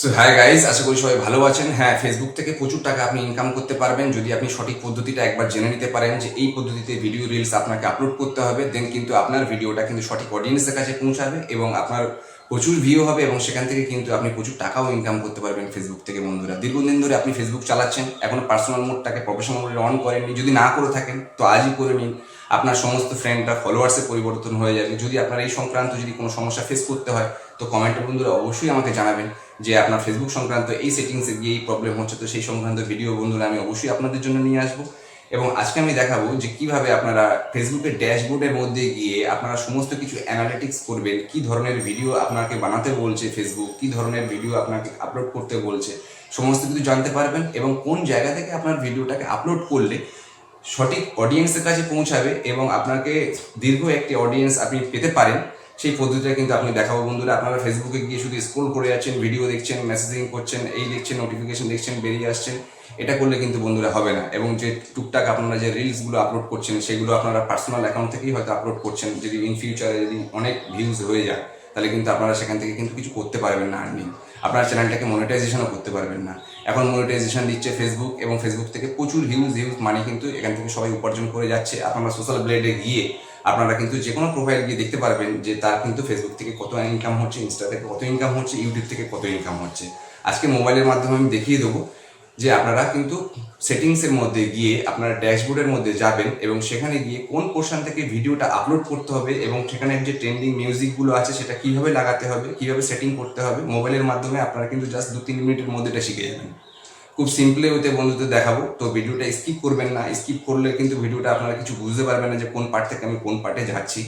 So হ্যাঁ guys আশা করি সবাই ভালো আছেন। হ্যাঁ ফেসবুক থেকে প্রচুর টাকা আপনি ইনকাম করতে পারবেন। যদি আপনি সঠিক পদ্ধতিটা একবার জেনে নিতে পারেন যে এই পদ্ধতিতে ভিডিও রিলস আপনাকে আপলোড করতে হবে দেন কিন্তু আপনার ভিডিওটা কিন্তু সঠিক অডিয়েন্সের কাছে পৌঁছাবে এবং আপনার প্রচুর ভিউ হবে এবং সেখান থেকে কিন্তু আপনি প্রচুর টাকাও ইনকাম করতে পারবেন ফেসবুক থেকে বন্ধুরা। দীর্ঘদিন ধরে আপনি ফেসবুক চালাচ্ছেন, এখন পার্সোনাল মোডটাকে প্রফেশনাল মোডে অন করেননি। যদি না করে থাকেন, তো আজই করে নিন। আপনার সমস্ত ফ্রেন্ডরা ফলোয়ার্সে পরিবর্তন হয়ে যাবে। যদি আপনার এই সংক্রান্ত যদি কোনো সমস্যা ফেস করতে হয়, তো কমেন্টে বন্ধুরা অবশ্যই আমাকে জানাবেন যে আপনার ফেসবুক সংক্রান্ত এই সেটিংসে গিয়ে এই প্রবলেম হচ্ছে। তো সেই সংক্রান্ত ভিডিও বন্ধুরা আমি অবশ্যই আপনাদের জন্য নিয়ে আসব। এবং আজকে আমি দেখাবো যে কীভাবে আপনারা ফেসবুকের ড্যাশবোর্ডের মধ্যে গিয়ে আপনারা সমস্ত কিছু অ্যানালিটিক্স করবেন, কি ধরনের ভিডিও আপনাকে বানাতে বলছে ফেসবুক কি ধরনের ভিডিও আপনাকে আপলোড করতে বলছে, সমস্ত কিছু জানতে পারবেন এবং কোন জায়গা থেকে আপনার ভিডিওটাকে আপলোড করলে সঠিক অডিয়েন্সের কাছে পৌঁছাবে এবং আপনাকে দীর্ঘ একটি অডিয়েন্স আপনি পেতে পারেন, সেই পদ্ধতিটা কিন্তু আপনি দেখাবো বন্ধুরা। আপনারা ফেসবুকে গিয়ে শুধু স্ক্রোল করে যাচ্ছেন ভিডিও দেখছেন মেসেজিং করছেন, এই দেখছেন নোটিফিকেশন দেখছেন, বেরিয়ে আসছেন, এটা করলে কিন্তু বন্ধুরা হবে না। এবং যে টুকটাক আপনারা যে রিলসগুলো আপলোড করছেন, সেগুলো আপনারা পার্সোনাল অ্যাকাউন্ট থেকেই হয়তো আপলোড করছেন। যদি ইন ফিউচারে যদি অনেক ভিউজ হয়ে যায়, তাহলে কিন্তু আপনারা সেখান থেকে কিন্তু কিছু করতে পারবেন না আর্নিং আপনার চ্যানেলটাকে মনিটাইজেশনও করতে পারবেন না। এখন মনিটাইজেশন দিচ্ছে ফেসবুক এবং ফেসবুক থেকে প্রচুর হিউজ হিউজ মানি কিন্তু এখান থেকে সবাই উপার্জন করে যাচ্ছে। আপনারা সোশ্যাল ব্লেডে গিয়ে আপনারা কিন্তু যে কোনো প্রোফাইল গিয়ে দেখতে পারবেন যে তার কিন্তু ফেসবুক থেকে কত ইনকাম হচ্ছে ইনস্টা থেকে কত ইনকাম হচ্ছে ইউটিউব থেকে কত ইনকাম হচ্ছে। আজকে মোবাইলের মাধ্যমে আমি দেখিয়ে দেবো যে আপনারা কিন্তু সেটিংসের মধ্যে গিয়ে আপনারা ড্যাশবোর্ডের মধ্যে যাবেন এবং সেখানে গিয়ে কোন পোর্শন থেকে ভিডিওটা আপলোড করতে হবে এবং সেখানে যে ট্রেন্ডিং মিউজিকগুলো আছে সেটা কীভাবে লাগাতে হবে, কীভাবে সেটিং করতে হবে মোবাইলের মাধ্যমে আপনারা কিন্তু জাস্ট দু তিন মিনিটের মধ্যে এটা শিখে যাবেন। খুব সিম্পলি হতে বন্ধুদের দেখাবো, তো ভিডিওটা স্কিপ করবেন না স্কিপ করলে কিন্তু ভিডিওটা আপনারা কিছু বুঝতে পারবেন না যে কোন পার্ট থেকে আমি কোন পার্টে যাচ্ছি।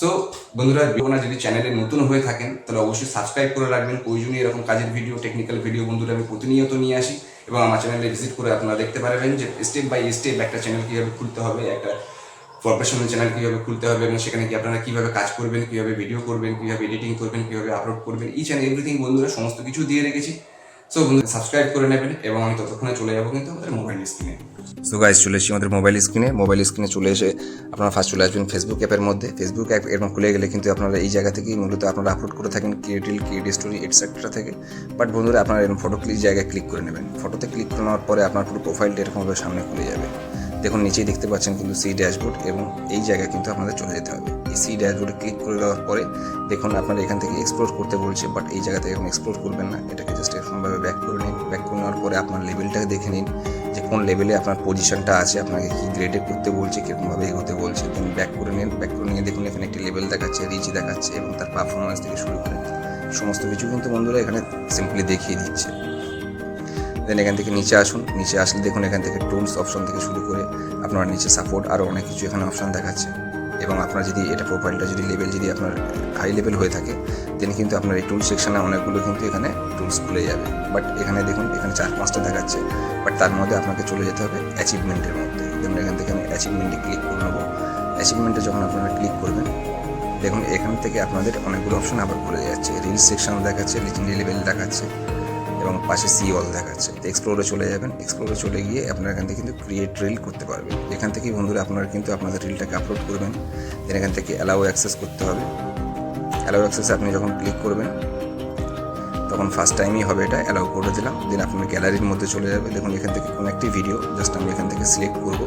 সো বন্ধুরা না যদি চ্যানেলে নতুন হয়ে থাকেন, তাহলে অবশ্যই সাবস্ক্রাইব করে রাখবেন। প্রয়োজনীয় এরকম কাজের ভিডিও টেকনিক্যাল ভিডিও বন্ধুরা আমি প্রতিনিয়ত নিয়ে আসি। এবং আমার চ্যানেলে ভিজিট করে আপনারা দেখতে পারবেন যে স্টেপ বাই স্টেপ একটা চ্যানেল কীভাবে খুলতে হবে, একটা প্রফেশনাল চ্যানেল কীভাবে খুলতে হবে এবং সেখানে কি আপনারা কীভাবে কাজ করবেন, কীভাবে ভিডিও করবেন, কীভাবে এডিটিং করবেন, কীভাবে আপলোড করবেন ইচ অ্যান্ড এভরিথিং বন্ধুরা, সমস্ত কিছু দিয়ে রেখেছি। সো বন্ধু সাবস্ক্রাইব করে নেবেন এবং আমি ততক্ষণে চলে যাব কিন্তু আমাদের মোবাইল স্ক্রিনে সো গাইজ চলে এসেছি আমাদের মোবাইল স্ক্রিনে মোবাইল স্ক্রিনে চলে এসে আপনারা ফার্স্ট চলে আসবেন ফেসবুক অ্যাপের মধ্যে। ফেসবুক অ্যাপ এরকম খুলে গেলে কিন্তু আপনারা এই জায়গা থেকেই মূলত আপনারা আপলোড করে থাকেন ক্রিয়েটিল ক্রিয়েট স্টোরি এটসেট্রা থেকে। বাট বন্ধুরা, আপনারা এরকম ফটো ক্লিক জায়গায় ক্লিক করে নেবেন। ফটোতে ক্লিক করে নেওয়ার পরে আপনার পুরো প্রোফাইলটা এরকমভাবে সামনে খুলে যাবে। দেখুন, নিচেই দেখতে পাচ্ছেন কিন্তু সি ড্যাশবোর্ড এবং এই জায়গায় কিন্তু আপনাদের চলে যেতে হবে। সি ড্যাশবোর্ডে ক্লিক করে দেওয়ার পরে দেখুন আপনারা এখান থেকে এক্সপ্লোর করতে বলছে বাট এই জায়গা থেকে এখন এক্সপ্লোর করবেন না। এটাকে জাস্ট এরকমভাবে ব্যাক করে নিন। ব্যাক করে নেওয়ার পরে আপনার লেভেলটাকে দেখে নিন যে কোন লেভেলে আপনার পজিশনটা আছে, আপনাকে কি গ্রেডে করতে বলছে, কীরকমভাবে এগোতে বলছে। দেন ব্যাক করে নিন। ব্যাক করে নিয়ে দেখুন এখানে একটি লেভেল দেখাচ্ছে রিচ দেখাচ্ছে এবং তার পারফরমেন্স থেকে শুরু করে সমস্ত কিছু কিন্তু বন্ধুরা এখানে সিম্পলি দেখিয়ে দিচ্ছে। দেন এখান থেকে নিচে আসুন। নিচে আসলে দেখুন এখান থেকে টুলস অপশন থেকে শুরু করে আপনার নিচে সাপোর্ট আরও অনেক কিছু এখানে অপশন দেখাচ্ছে। এবং আপনার যদি এটা প্রোফাইলটা যদি লেভেল যদি আপনার হাই লেভেল হয়ে থাকে দেন কিন্তু আপনার এই টুলস সেকশানে অনেকগুলো কিন্তু এখানে টুলস খুলে যাবে। বাট এখানে দেখুন, এখানে চার পাঁচটা দেখাচ্ছে। বাট তার মধ্যে আপনাকে চলে যেতে হবে অ্যাচিভমেন্টের মধ্যে। দেখুন, এখান থেকে আমি অ্যাচিভমেন্টে ক্লিক করে নেব। অ্যাচিভমেন্টে যখন আপনারা ক্লিক করবেন, দেখুন, এখান থেকে আপনাদের অনেকগুলো অপশন আবার খুলে যাচ্ছে। রিলস সেকশন দেখাচ্ছে লেভেল দেখাচ্ছে। এবং পাশে সি অল দেখাচ্ছে। এক্সপ্লোরে চলে যাবেন। এক্সপ্লোরে চলে গিয়ে আপনারা এখান থেকে কিন্তু ক্রিয়েট রিল করতে পারবেন। এখান থেকেই বন্ধুরা আপনারা কিন্তু আপনাদের রিলটাকে আপলোড করবেন। দেন এখান থেকে অ্যালাউ অ্যাক্সেস করতে হবে। অ্যালাউ অ্যাক্সেসে আপনি যখন ক্লিক করবেন, তখন ফার্স্ট টাইমই হবে এটা অ্যালাউ করে দিলাম। দেন আপনার গ্যালারির মধ্যে চলে যাবে। দেখুন, এখান থেকে কোনো একটি ভিডিও জাস্ট আমি এখান থেকে সিলেক্ট করব।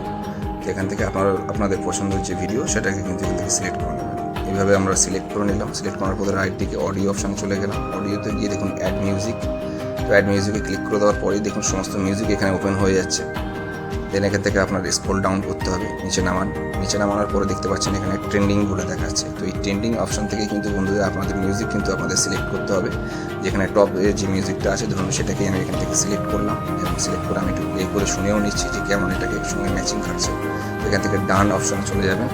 এখান থেকে আপনার, আপনাদের পছন্দের যে ভিডিও সেটাকে কিন্তু এখান থেকে সিলেক্ট করে নেবেন। এইভাবে আমরা সিলেক্ট করে নিলাম। সিলেক্ট করার পরে রাইট দিকে অডিও অপশানে চলে গেলাম। অডিওতে গিয়ে দেখুন অ্যাড মিউজিক তো অ্যাড মিউজিকে ক্লিক করে দেওয়ার পরেই দেখুন সমস্ত মিউজিক এখানে ওপেন হয়ে যাচ্ছে। দেন এখান থেকে আপনার স্ক্রল ডাউন করতে হবে, নিচে নামান। নিচে নামানোর পরে দেখতে পাচ্ছেন এখানে ট্রেন্ডিং বলে দেখাচ্ছে। তো এই ট্রেন্ডিং অপশন থেকে কিন্তু বন্ধুদের আপনাদের মিউজিক কিন্তু আপনাদের সিলেক্ট করতে হবে। যেখানে টপ যে মিউজিকটা আছে, ধরুন সেটাকে আমি এখান থেকে সিলেক্ট করলাম। এবং সিলেক্ট করে আমি একটু প্লে করে শুনেও নিচ্ছি যে কেমন এটাকে সঙ্গে ম্যাচিং খাচ্ছে। এখান থেকে ডান অপশনে চলে যাবেন।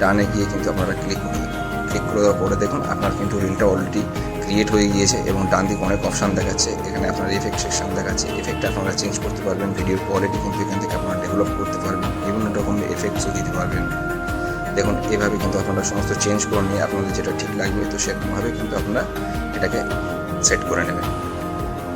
ডানে গিয়ে কিন্তু আপনারা ক্লিক করে দেবেন ক্লিক করে দেওয়ার পরে দেখুন আপনার কিন্তু রিলটা অলরেডি ক্রিয়েট হয়ে গিয়েছে এবং ডান দিকে অনেক অপশান দেখাচ্ছে। এখানে আপনার এফেক্ট সেকশন দেখাচ্ছে। এফেক্ট আপনারা চেঞ্জ করতে পারবেন ভিডিওর কোয়ালিটি কিন্তু এখান থেকে আপনারা ডেভেলপ করতে পারবেন, বিভিন্ন রকমের এফেক্টসও দিতে পারবেন। দেখুন, এভাবে কিন্তু আপনারা সমস্ত চেঞ্জ করে নিয়ে আপনাদের যেটা ঠিক লাগবে, তো সেরকমভাবে কিন্তু আপনারা এটাকে সেট করে নেবেন।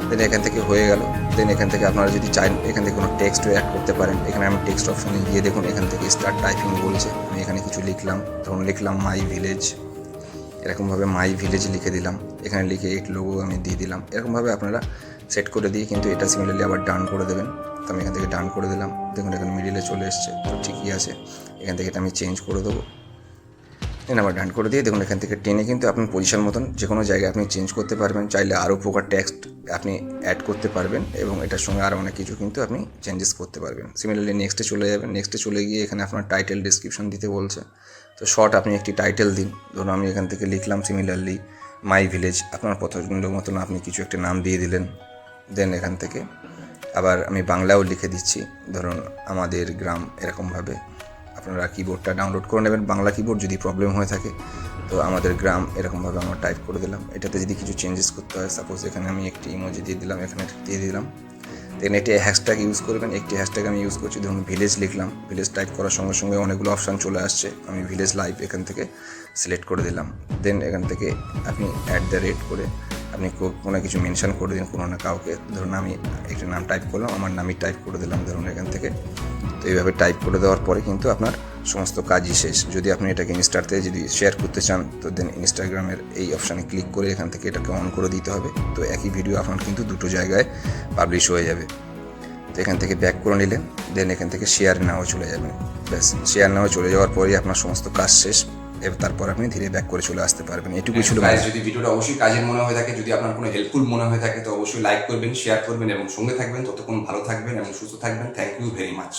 দেন এখান থেকে হয়ে গেল। দেন এখান থেকে আপনারা যদি চান এখান থেকে কোনো টেক্সটও অ্যাড করতে পারেন। এখানে আমি টেক্সট অপশনে গিয়ে দেখুন, এখান থেকে স্টার্ট টাইপিং বলছে। আমি এখানে কিছু লিখলাম। ধরুন, লিখলাম মাই ভিলেজ এরকমভাবে মাই ভিলেজ লিখে দিলাম। এখানে লিখে এইট লোগো আমি দিয়ে দিলাম। এরকমভাবে আপনারা সেট করে দিয়ে কিন্তু এটা সিমিলারলি আবার ডান করে দেবেন। তো আমি এখান থেকে ডান করে দিলাম। দেখুন, এখন মিডিলে চলে এসছে। তো ঠিকই আছে। এখান থেকে এটা আমি চেঞ্জ করে দেবো। দেন আবার ডান করে দিয়ে দেখুন, এখান থেকে টেনে কিন্তু আপনার পজিশন মতন যে কোনো জায়গায় আপনি চেঞ্জ করতে পারবেন। চাইলে আরও প্রকার টেক্সট আপনি অ্যাড করতে পারবেন এবং এটার সঙ্গে আরও অনেক কিছু কিন্তু আপনি চেঞ্জেস করতে পারবেন। সিমিলারলি নেক্সটে চলে যাবেন। নেক্সটে চলে গিয়ে এখানে আপনার টাইটেল ডিসক্রিপশন দিতে বলছে। তো শর্ট আপনি একটি টাইটেল দিন। ধরুন আমি এখান থেকে লিখলাম সিমিলারলি মাই ভিলেজ আপনার পছন্দ মতন আপনি কিছু একটা নাম দিয়ে দিলেন। দেন এখান থেকে আবার আমি বাংলাও লিখে দিচ্ছি। ধরুন, আমাদের গ্রাম এরকমভাবে। আপনারা কিবোর্ডটা ডাউনলোড করে নেবেন। বাংলা কিবোর্ড যদি প্রবলেম হয়ে থাকে, তো আমাদের গ্রাম এরকমভাবে আমরা টাইপ করে দিলাম। এটাতে যদি কিছু চেঞ্জেস করতে হয় সাপোজ এখানে আমি একটি ইমোজি দিয়ে দিলাম, এখানে দিয়ে দিলাম। দেন এটি হ্যাশট্যাগ ইউজ করবেন। একটি হ্যাশট্যাগ আমি ইউজ করছি, ধরুন ভিলেজ লিখলাম। ভিলেজ টাইপ করার সঙ্গে সঙ্গে অনেকগুলো অপশান চলে আসছে। আমি ভিলেজ লাইভ এখান থেকে সিলেক্ট করে দিলাম। দেন এখান থেকে আপনি অ্যাট দ্য রেট করে আপনি কোনো কিছু মেনশন করে দিন কোনো না কাউকে। ধরুন আমি একটা নাম টাইপ করলাম, আমার নামই টাইপ করে দিলাম। ধরুন এখান থেকে তো এইভাবে টাইপ করে দেওয়ার পরে কিন্তু আপনার সমস্ত কাজই শেষ। যদি আপনি এটাকে ইনস্টাতে যদি শেয়ার করতে চান তো দেন ইনস্টাগ্রামের এই অপশানে ক্লিক করে এখান থেকে এটাকে অন করে দিতে হবে। তো একই ভিডিও আপনার কিন্তু দুটো জায়গায় পাবলিশ হয়ে যাবে। তো এখান থেকে ব্যাক করে নিলেন দেন এখান থেকে শেয়ার নাও চলে যাবেন। ব্যাস শেয়ার নাও চলে যাওয়ার পরেই আপনার সমস্ত কাজ শেষ। এবার তারপর আপনি ধীরে ব্যাক করে চলে আসতে পারবেন। এটুকুই ছিল যদি ভিডিওটা অবশ্যই কাজের মনে হয়ে থাকে যদি আপনার কোনো হেল্পফুল মনে হয়ে থাকে তো অবশ্যই লাইক করবেন শেয়ার করবেন এবং সঙ্গে থাকবেন। ততক্ষণ ভালো থাকবেন এবং সুস্থ থাকবেন। Thank you very much